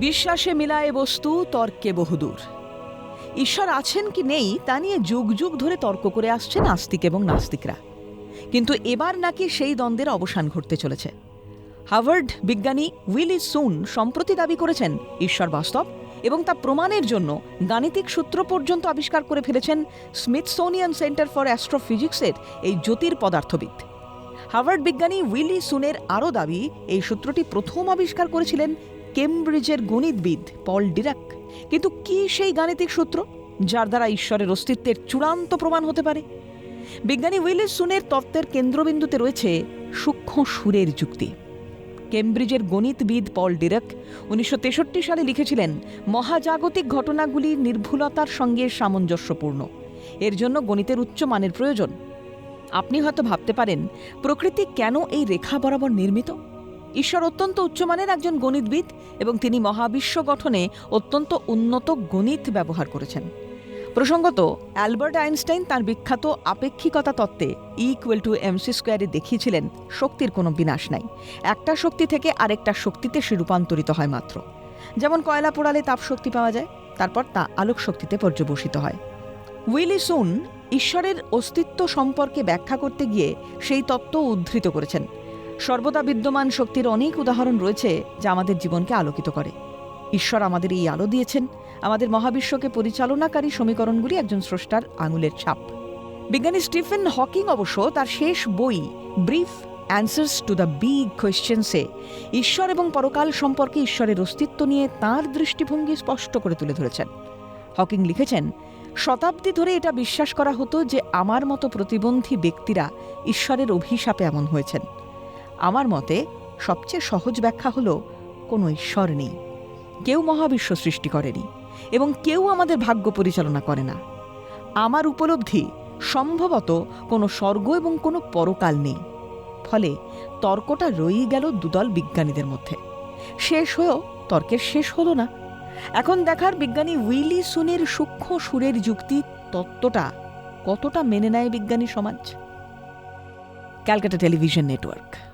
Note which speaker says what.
Speaker 1: বিশ্বাসে মিলায় বস্তু, তর্কে বহুদূর। ঈশ্বর আছেন কি নেই, তা নিয়ে যুগ যুগ ধরে তর্ক করে আসছে নাস্তিক এবং নাস্তিকরা। কিন্তু এবার নাকি সেই দ্বন্দ্বের অবসান ঘটতে চলেছে। হার্ভার্ড বিজ্ঞানী উইলি সুন সম্প্রতি দাবি করেছেন, ঈশ্বর বাস্তব এবং তা প্রমাণের জন্য গাণিতিক সূত্র পর্যন্ত আবিষ্কার করে ফেলেছেন স্মিথসোনিয়ান সেন্টার ফর অ্যাস্ট্রোফিজিক্সের এই জ্যোতির পদার্থবিদ। হার্ভার্ড বিজ্ঞানী উইলি সুনের আরও দাবি, এই সূত্রটি প্রথম আবিষ্কার করেছিলেন কেমব্রিজের গণিতবিদ পল ডিরাক। কিন্তু কি সেই গাণিতিক সূত্র, যার দ্বারা ঈশ্বরের অস্তিত্বের চূড়ান্ত প্রমাণ হতে পারে? বিজ্ঞানী উইলিস সুনের তত্ত্বের কেন্দ্রবিন্দুতে রয়েছে সূক্ষ্ম সুরের যুক্তি। কেমব্রিজের গণিতবিদ পল ডিরাক উনিশশো তেষট্টি সালে লিখেছিলেন, মহাজাগতিক ঘটনাগুলি নির্ভুলতার সঙ্গে সামঞ্জস্যপূর্ণ। এর জন্য গণিতের উচ্চ মানের প্রয়োজন। আপনি হয়তো ভাবতে পারেন, প্রকৃতি কেন এই রেখা বরাবর নির্মিত? ঈশ্বর অত্যন্ত উচ্চমানের একজন গণিতবিদ এবং তিনি মহাবিশ্ব গঠনে অত্যন্ত উন্নত গণিত ব্যবহার করেছেন। প্রসঙ্গত, অ্যালবার্ট আইনস্টাইন তার বিখ্যাত আপেক্ষিকতা তত্ত্বে ইকুয়াল টু এমসি স্কোয়ারে দেখিয়েছিলেন, শক্তির কোনো বিনাশ নাই। একটা শক্তি থেকে আরেকটা শক্তিতে সে রূপান্তরিত হয় মাত্র। যেমন কয়লা পোড়ালে তাপ শক্তি পাওয়া যায়, তারপর তা আলোক শক্তিতে পর্যবসিত হয়। উইলি সুন ঈশ্বরের অস্তিত্ব সম্পর্কে ব্যাখ্যা করতে গিয়ে সেই তত্ত্ব উদ্ধৃত করেছেন। সর্বদা বিদ্যমান শক্তির অনেক উদাহরণ রয়েছে যা আমাদের জীবনকে আলোকিত করে। ঈশ্বর আমাদের এই আলো দিয়েছেন। আমাদের মহাবিশ্বকে পরিচালনাকারী সমীকরণগুলি একজন স্রষ্টার আঙুলের ছাপ। বিজ্ঞানী স্টিফেন হকিং অবশ্য তার শেষ বই, brief answers to the big কোয়েশ্চেন্সে, ঈশ্বর এবং পরকাল সম্পর্কে ঈশ্বরের অস্তিত্ব নিয়ে তার দৃষ্টিভঙ্গি স্পষ্ট করে তুলে ধরেছেন। হকিং লিখেছেন, শতাব্দী ধরে এটা বিশ্বাস করা হতো যে আমার মতো প্রতিবন্ধী ব্যক্তিরা ঈশ্বরের অভিশাপে এমন হয়েছেন। আমার মতে সবচেয়ে সহজ ব্যাখ্যা হলো, কোনো ঈশ্বর নেই। কেউ মহাবিশ্ব সৃষ্টি করেনি এবং কেউ আমাদের ভাগ্য পরিচালনা করে না। আমার উপলব্ধি সম্ভবত কোনো স্বর্গ এবং কোনো পরকাল নেই। ফলে তর্কটা রয়েই গেল দুদল বিজ্ঞানীদের মধ্যে। শেষ হয়েও তর্কের শেষ হলো না। এখন দেখার বিজ্ঞানী উইলি সুনের সূক্ষ্ম সুরের যুক্তি তত্ত্বটা কতটা মেনে নেয় বিজ্ঞানী সমাজ? Calcutta television network